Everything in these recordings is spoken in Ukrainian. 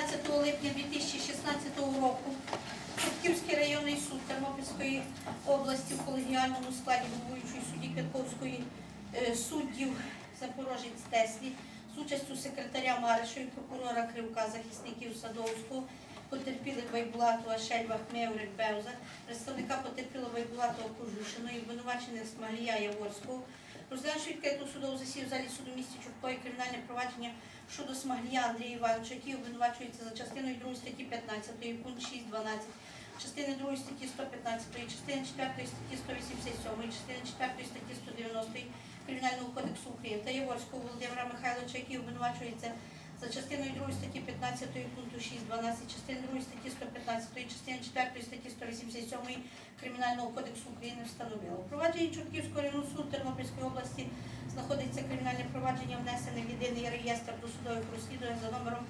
16 липня 2016 року Чортківський районний суд Тернопільської області в колегіальному складі головуючої судді Квятковської е, суддів Запорожець Теслі з участю секретаря Маришої, прокурора Кривка, захисників Садовського, потерпілих Вайбулатова, Шельва, Хмеврик, Бевза, представника потерпілого Вайбулатова Кожушиної, обвинувачених Смалія Яворського, розглянувши відкриту судову засів в залі суду місті Чорткої кримінальне провадження щодо Смаглія Андрія Івановича, який обвинувачується за частиною 2 статті 15, пункт 6, 12, частини 2 статті 115, частини 4 статті 187, частини 4 статті 190 Кримінального кодексу України та Єворського Володимира Михайловича, який обвинувачується за частиною 2 статті 15 пункту 6, 12, частини 2 статті 115, частини 4 статті 187 Кримінального кодексу України встановило. У провадженні Чортківського районного суду Тернопільської області знаходиться кримінальне провадження, внесене в єдиний реєстр досудових розслідувань за номером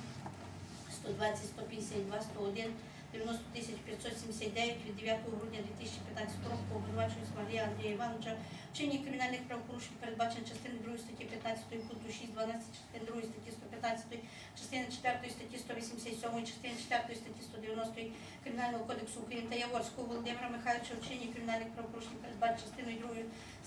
120 152 101 90 579 від 9 грудня 2015 року по обвинуваченню Андрія Івановича в чині кримінальних правопорушень передбачено частини 2 статті 15 пункту 6, 12, частини 2 статті 115, частини 4 статті 187, частини 4 статті 190 Кримінального кодексу України та Яворського Володимира Михайловича в чині кримінальних правопорушень передбачено частиною 2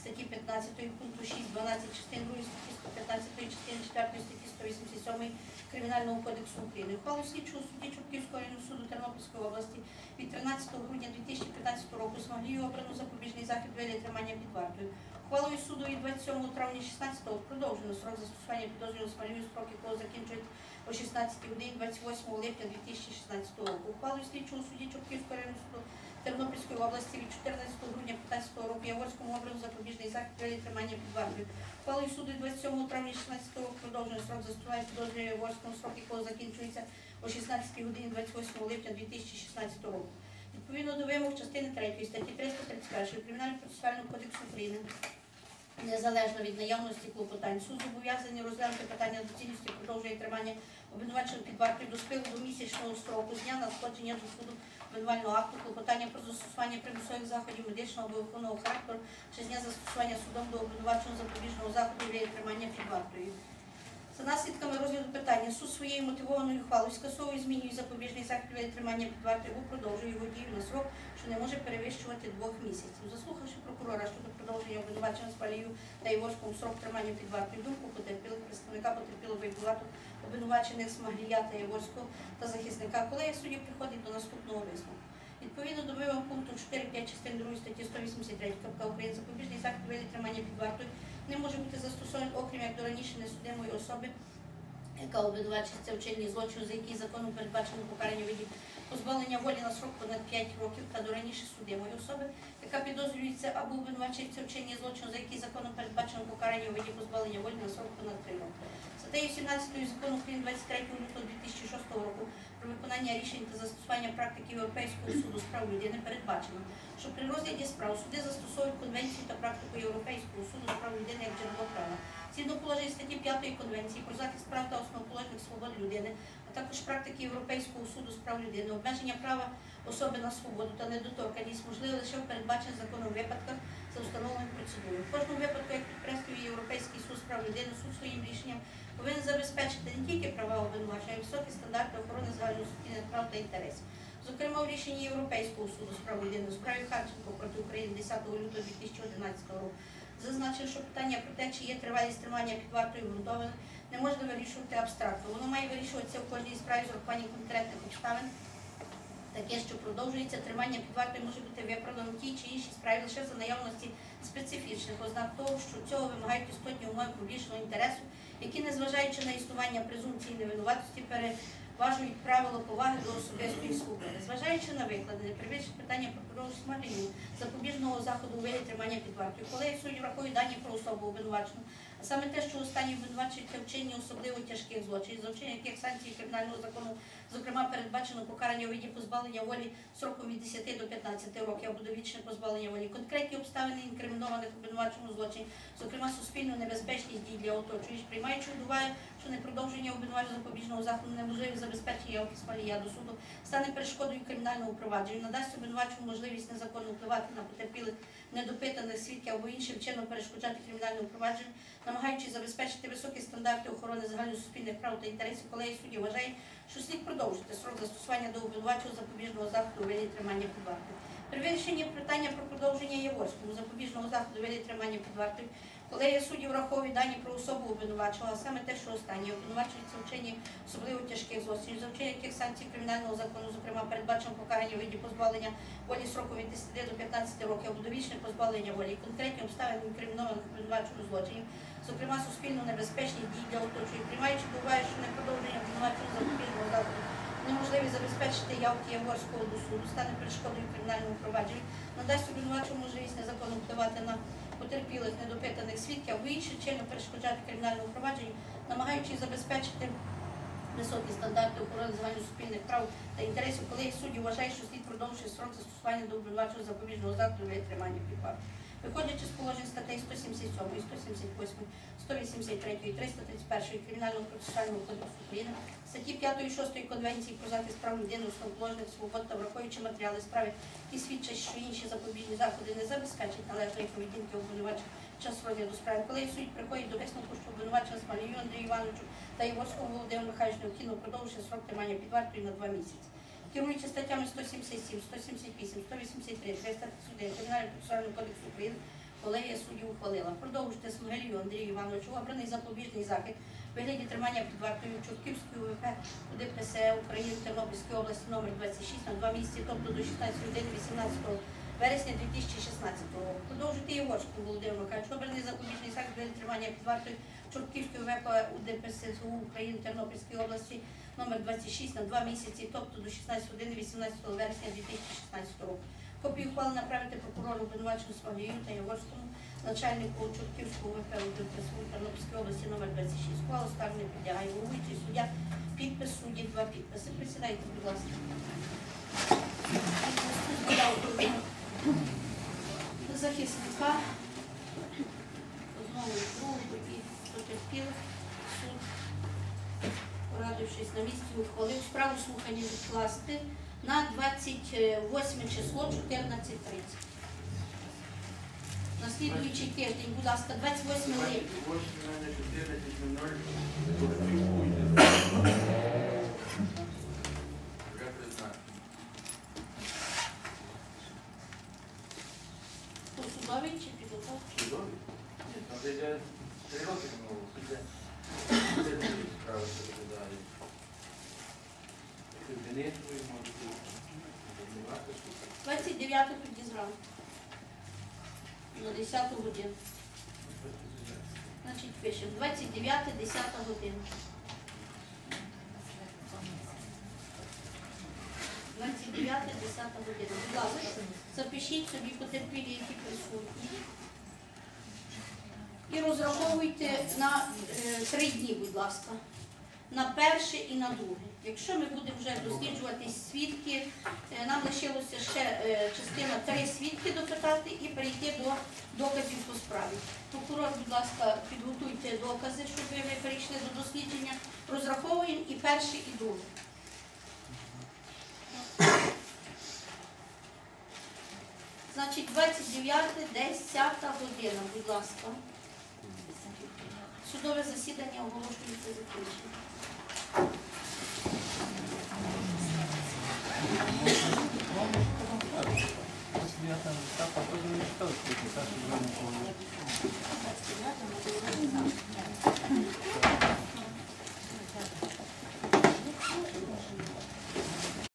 статті 15 пункту 6, 12, частини 2 статті 115, частини 4 статті 187 Кримінального кодексу України. Ухвалу слідчого судді Чубківського районного суду Тернопільської області від 13 грудня 2015 року Смоглію обрано запобіжний захід вигляд тримання під вартою. Ухвалою суду від 27 травня 16 продовжено срок застосування підозрюваного Смолію, строк якого закінчують о 16 годині 28 липня 2016 року. Ухвалою слідчого судді Чортківського районного суду Тернопільської області від 14 грудня 2015 року Яворському обрано запобіжний захід вигляд тримання під вартою. Ухвалою суду від 27 травня 2016 року продовжено срок застосування підозрюваного Яворському, срок якого закінчується о 16 годині 28 липня 2016 року. Відповідно до вимог частини 3 статті 331 Кримінального процесуального кодексу України, незалежно від наявності клопотань, суд зобов'язаний розглянути питання доцільності продовження тримання обвинуваченого під вартою до спилу до місячного строку з дня надходження до суду обвинувального акту, клопотання про застосування примусових заходів медичного або виховного характеру чи з дня застосування судом до обвинуваченого запобіжного заходу для тримання під вартою. За наслідками розгляду питання суд своєю мотивованою ухвалою скасовує змінює запобіжний захід тримання під вартою або продовжує його дію на срок, що не може перевищувати двох місяців. Заслухавши прокурора щодо продовження обвинувачення Спалію та Єворському срок тримання під вартою думку потерпілих представника потерпілого вибулату обвинувачених Смаглія та Єворського та захисника, колегія суддів приходить до наступного висновку. Відповідно до вимог пункту 4.5 частини 2 статті 183 КПК України запобіжний захід тримання під вартою не може бути застосований, окрім як до раніше несудимої особи, яка обвинувачується в чинній злочину, за який законом передбачено покарання у виді позбавлення волі на срок понад 5 років та до раніше судимої особи, яка підозрюється або обвинувачується в чинні злочину, за який законом передбачено покарання у виді позбавлення волі на срок понад 3 роки. Статтею 17 закону України 23 лютого 2006 року про виконання рішень та застосування практики Європейського суду з прав людини передбачено, що при розгляді справ суди застосовують конвенцію та практику Європейського суду з прав людини як джерело права. Згідно положень статті 5 Конвенції про захист прав та основоположних свобод людини, а також практики Європейського суду з прав людини, обмеження права особи на свободу та недоторканність можливе лише в передбачених законом випадках за встановленою процедурою. В кожному випадку, як підкреслює Європейський суд з прав людини, суд своїм рішенням повинен забезпечити не тільки права обвинувачення, а й високі стандарти охорони загальноsuспільних прав та інтересів. Зокрема, у рішенні Європейського суду з прав людини у справі Харченко проти України 10 лютого 2011 року зазначив, що питання про те, чи є тривалість тримання під вартою ґрунтоване, не можна вирішувати абстрактно. Воно має вирішуватися в кожній справі з урахуванням конкретних обставин. Таке, що продовжується тримання під вартою може бути виправдано в тій чи іншій справі лише за наявності специфічних ознак того, що цього вимагають істотні умови публічного інтересу, які, незважаючи на існування презумпції невинуватості, переважують правила поваги до особистої свободи. Зважаючи на викладене, приведши питання про продовження запобіжного заходу у вигляді тримання під вартою, коли судді врахують дані про особу обвинувачену, а саме те, що останній обвинувачується в чині особливо тяжких злочинів, за вчинення яких санкції кримінального закону, зокрема, передбачено покарання у виді позбавлення волі сроком від 10 до 15 років або довічне позбавлення волі. Конкретні обставини інкримінованих обвинуваченому злочині, зокрема суспільну небезпечність дій для оточуючих, приймаючи до уваги, що непродовження обвинувачення запобіжного заходу неможливість забезпечення явки смалія до суду стане перешкодою кримінальному провадженню, надасть обвинуваченню можливість незаконно впливати на потерпілих недопитаних свідків або іншим чином перешкоджати кримінальному провадженню, намагаючись забезпечити високі стандарти охорони загальносуспільних прав та інтересів колегії суддів, вважає, що слід продовжити срок застосування до обвинувачого запобіжного заходу вигляді тримання під вартою. При вирішенні питання про продовження Яворському запобіжного заходу вигляді тримання під вартою, колегія суддів враховує дані про особу обвинувачого, а саме те, що останнє. Обвинувачується в особливо тяжких злочинів, за вчинення яких санкцій кримінального закону, зокрема передбачено покарання у виді позбавлення волі сроком від 10 до 15 років або довічне позбавлення волі, конкретні обставини інкримінованих обвинувачених злочинів, зокрема суспільно небезпечні дії для оточуючих, приймаючи до уваги, що непродовження обвинуваченого запобіжного заходу неможливість забезпечити явки Яворського до суду, стане перешкодою кримінальному провадженню, надасть обвинувачому можливість незаконно впливати на потерпілих недопитаних свідків або інші чинно перешкоджати кримінальному провадженню, намагаючись забезпечити високі стандарти охорони загальносуспільних прав та інтересів, коли судді вважає, що слід продовжує срок застосування до обвинувачого запобіжного заходу для тримання під. Виходячи з положень статей 177, 178, 183 331 Кримінального процесуального кодексу України, статті 5 і 6 Конвенції про захист прав людини, основоположних свобод та враховуючи матеріали справи, які свідчать, що інші запобіжні заходи не забезпечать належної поведінки обвинувачення час розгляду справи. Коли суд приходить до висновку, що обвинувачення Смолію Андрію Івановичу та Єворському Володимиру Михайловичу необхідно продовжити срок тримання під вартою на два місяці. Керуючи статтями 177, 178, 183, 331 Кримінального процесуального кодексу України, колегія суддів ухвалила продовжити Смолію Андрію Івановичу обраний запобіжний захід вигляді тримання під вартою Чортківської УВП у ДПСЕ України Тернопільської області номер 26 на два місяці, тобто до 16 години 18 вересня 2016 року. Продовжити Єгорську Володимиру Михайловичу, обраний запобіжний захід вигляді тримання під вартою Чортківської УВП у ДПСУ України Тернопільської області номер 26 на два місяці, тобто до 16 години 18 вересня 2016 року. Копію ухвали направити прокурору обвинуваченню Смолію та Яворському, начальнику Чортківського ВПУ Тернопільської області номер 26. Ухвалу скарг не підлягає головуючий суддя, підпис судді, два підписи. Присідайте, будь ласка. Захисника, знову дружби і потерпілих суд порадившись на місці, ухвалив справу слухання відкласти на 28 число 14.30. На слідуючий тиждень, будь ласка, 28 липня. Вже призначено. По судовій чи я три роки минуло. Це справи розглядає. Кабінетовий, може бути. Не варто слухати. 29 тоді зранку. На 10 годину. Значить, пишемо 29, 10 година. 29, 10 година. Будь ласка, запишіть собі потерпілі, які присутні. І розраховуйте на е, три дні, будь ласка. На перше і на друге. Якщо ми будемо вже досліджувати свідки, е, нам лишилося ще е, частина три свідки допитати і перейти до доказів по справі. Прокурор, будь ласка, підготуйте докази, щоб ви перейшли до дослідження. Розраховуємо і перше, і друге. Значить, 29, 10 година, будь ласка. Судове засідання оголошується закінченим. Я там